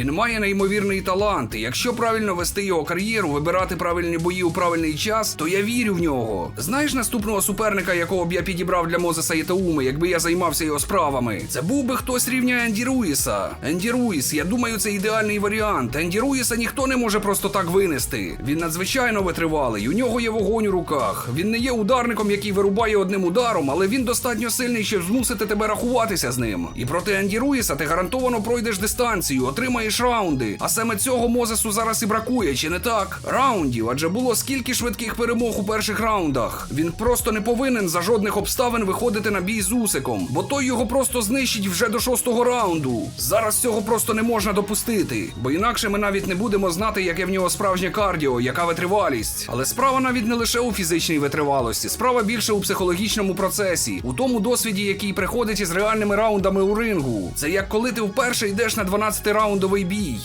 Він має неймовірний талант. І якщо правильно вести його кар'єру, вибирати правильні бої у правильний час, то я вірю в нього. Знаєш наступного суперника, якого б я підібрав для Мозеса Єтауми, якби я займався його справами? Це був би хтось рівня Енді Руїса. Енді Руїс, я думаю, це ідеальний варіант. Енді Руїса ніхто не може просто так винести. Він надзвичайно витривалий. У нього є вогонь у руках. Він не є ударником, який вирубає одним ударом, але він достатньо сильний, щоб змусити тебе рахуватися з ним. І проти Енді Руїса ти гарантовано пройдеш дистанцію, отримаєш раунди. А саме цього Мозесу зараз і бракує, чи не так? Раундів, адже було скільки швидких перемог у перших раундах. Він просто не повинен за жодних обставин виходити на бій з Усиком, бо той його просто знищить вже до шостого раунду. Зараз цього просто не можна допустити, бо інакше ми навіть не будемо знати, яке в нього справжнє кардіо, яка витривалість. Але справа навіть не лише у фізичній витривалості, справа більше у психологічному процесі, у тому досвіді, який приходить із реальними раундами у рингу. Це як коли ти вперше йдеш на 12-раундовий бій.